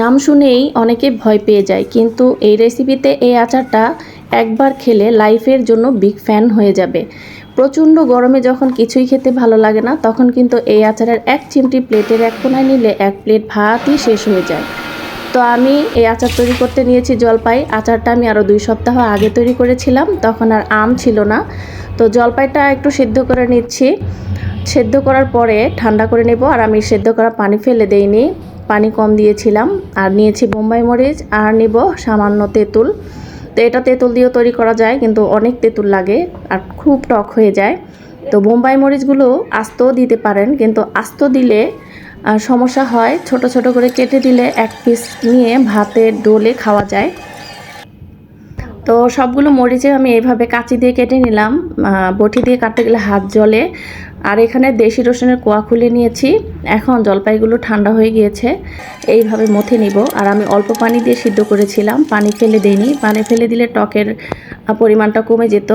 নাম শুনেই অনেকে ভয় পেয়ে যায়, কিন্তু এই রেসিপিতে এই আচারটা একবার খেলে লাইফের জন্য বিগ ফ্যান হয়ে যাবে। প্রচণ্ড গরমে যখন কিছুই খেতে ভালো লাগে না, তখন কিন্তু এই আচারের এক চিমটি প্লেটের এক কোনায় নিলে এক প্লেট ভাতই শেষ হয়ে যায়। তো আমি এই আচার তৈরি করতে নিয়েছি জলপাই। আচারটা আমি আরও দুই সপ্তাহ আগে তৈরি করেছিলাম, তখন আর আম ছিল না। তো জলপাইটা একটু সেদ্ধ করে নিচ্ছি। সেদ্ধ করার পরে ঠান্ডা করে নেব, আর আমি সেদ্ধ করা পানি ফেলে দেইনি। পানি কম দিয়েছিলাম, আর নিয়েছি বোম্বাই মরিচ, আর নেব সামান্য তেঁতুল। তো এটা তেঁতুল দিয়েও তৈরি করা যায়, কিন্তু অনেক তেঁতুল লাগে, আর খুব টক হয়ে যায়। তো বোম্বাই মরিচগুলো আস্তও দিতে পারেন, কিন্তু আস্ত দিলে সমস্যা হয়। ছোট ছোট করে কেটে দিলে এক পিস নিয়ে ভাতে ডোলে খাওয়া যায়। তো সবগুলো মরিচে আমি এইভাবে কাঁচি দিয়ে কেটে নিলাম বটি দিয়ে কাটতে গেলে হাত জলে। আর এখানে দেশি রসুনের কোয়া খুলে নিয়েছি। এখন জলপাইগুলো ঠান্ডা হয়ে গিয়েছে। এইভাবে মথে নিব। আর আমি অল্প পানি দিয়ে সিদ্ধ করেছিলাম। পানি ফেলে দিইনি। পানি ফেলে দিলে টকের পরিমাণটা কমে যেত।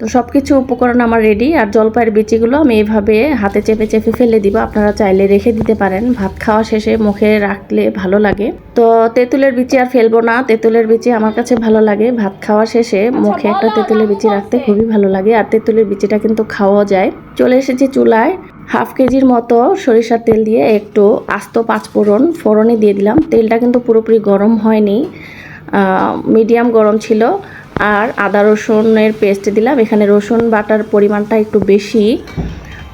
তো সব কিছু উপকরণ আমার রেডি আর জলপাইয়ের বিচিগুলো আমি এইভাবে হাতে চেপে চেপে ফেলে দিব। আপনারা চাইলে রেখে দিতে পারেন। ভাত খাওয়া শেষে মুখে রাখলে ভালো লাগে। তো তেঁতুলের বিচি আর ফেলব না। তেঁতুলের বিচি আমার কাছে ভালো লাগে। ভাত খাওয়া শেষে মুখে একটা তেঁতুলের বিচি রাখতে খুবই ভালো লাগে আর তেঁতুলের বিচিটা কিন্তু খাওয়া যায়। চলে এসেছি চুলায়। হাফ কেজির মতো সরিষার তেল দিয়ে একটু আস্ত পাঁচ ফোড়ন ফোড়নে দিয়ে দিলাম। তেলটা কিন্তু পুরোপুরি গরম হয়নি। মিডিয়াম গরম ছিল। আর আদা রসুনের পেস্ট দিলাম। এখানে রসুন বাটার পরিমাণটা একটু বেশি।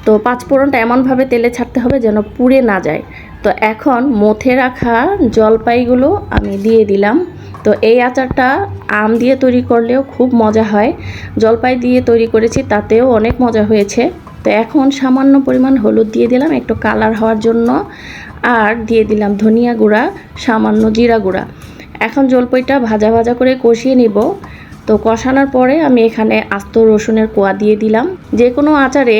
তো পাঁচ ফোড়নটা এমনভাবে তেলে ছাড়তে হবে যেন পুড়ে না যায়। তো এখন মথে রাখা জলপাইগুলো আমি দিয়ে দিলাম। তো এই আচারটা আম দিয়ে তৈরি করলেও খুব মজা হয়। জলপাই দিয়ে তৈরি করেছি, তাতেও অনেক মজা হয়েছে। তো এখন সামান্য পরিমাণ হলুদ দিয়ে দিলাম, একটু কালার হওয়ার জন্য। আর দিয়ে দিলাম ধনিয়া গুঁড়া, সামান্য জিরা গুঁড়া। এখন জলপাইটা ভাজা ভাজা করে কষিয়ে নিব। তো কষানোর পরে আমি এখানে আস্ত রসুনের কোয়া দিয়ে দিলাম। যে কোনো আচারে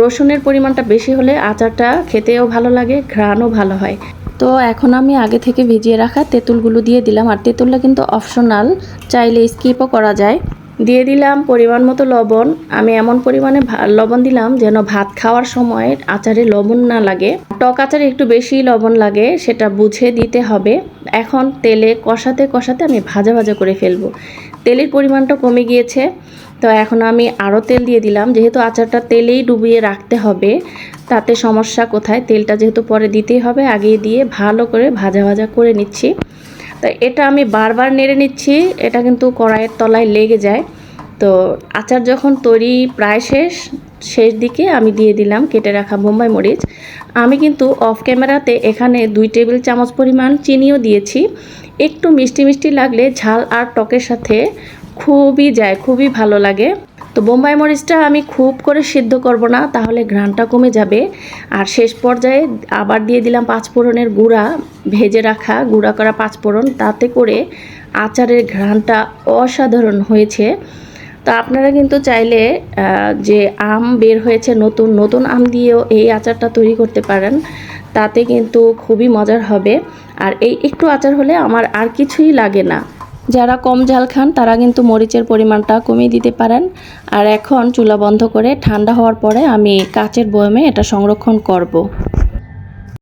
রসুনের পরিমাণটা বেশি হলে আচারটা খেতেও ভালো লাগে, ঘ্রাণও ভালো হয়। তো এখন আমি আগে থেকে ভিজিয়ে রাখা তেঁতুলগুলো দিয়ে দিলাম। আর তেঁতুলটা কিন্তু অপশনাল, চাইলে স্কিপও করা যায়। দিয়ে দিলাম পরিমাণ মতো লবণ। আমি এমন পরিমাণে লবণ দিলাম যেন ভাত খাওয়ার সময় আচারে লবণ না লাগে। টক আচারে একটু বেশি লবণ লাগে, সেটা বুঝে দিতে হবে। এখন তেলে কষাতে কষাতে আমি ভাজা ভাজা করে ফেলব। তেলের পরিমাণটা কমে গিয়েছে, তো এখন আমি আরও তেল দিয়ে দিলাম। যেহেতু আচারটা তেলেই ডুবিয়ে রাখতে হবে, তাতে সমস্যা কোথায়? তেলটা যেহেতু পরে দিতেই হবে আগে দিয়ে ভালো করে ভাজা ভাজা করে নিচ্ছি। তো এটা আমি বারবার নেড়ে নিচ্ছি। এটা কিন্তু কড়াইয়ের তলায় লেগে যায়। তো আচার যখন তৈরি প্রায় শেষ শেষ দিকে আমি দিয়ে দিলাম কেটে রাখা বোম্বাই মরিচ। আমি কিন্তু অফ ক্যামেরাতে এখানে দুই টেবিল চামচ পরিমাণ চিনিও দিয়েছি। একটু মিষ্টি মিষ্টি লাগলে ঝাল আর টকের সাথে খুবই যায়, খুবই ভালো লাগে। তো বোম্বাই মরিচটা আমি খুব করে সিদ্ধ করব না, তাহলে ঘ্রাণটা কমে যাবে। আর শেষ পর্যায়ে আবার দিয়ে দিলাম পাঁচ ফোড়নের গুঁড়া, ভেজে রাখা গুঁড়া করা পাঁচ ফোড়ন তাতে করে আচারের ঘ্রাণটা অসাধারণ হয়েছে। তো আপনারা কিন্তু চাইলে যে আম বের হয়েছে নতুন নতুন আম দিয়েও এই আচারটা তৈরি করতে পারেন। তাতে কিন্তু খুবই মজার হবে। আর এই একটু আচার হলে আমার আর কিছুই লাগে না। যারা কম ঝাল খান, তারা কিন্তু মরিচের পরিমাণটা কমিয়ে দিতে পারেন আর এখন চুলা বন্ধ করে ঠান্ডা হওয়ার পরে আমি কাচের বয়মে এটা সংরক্ষণ করব।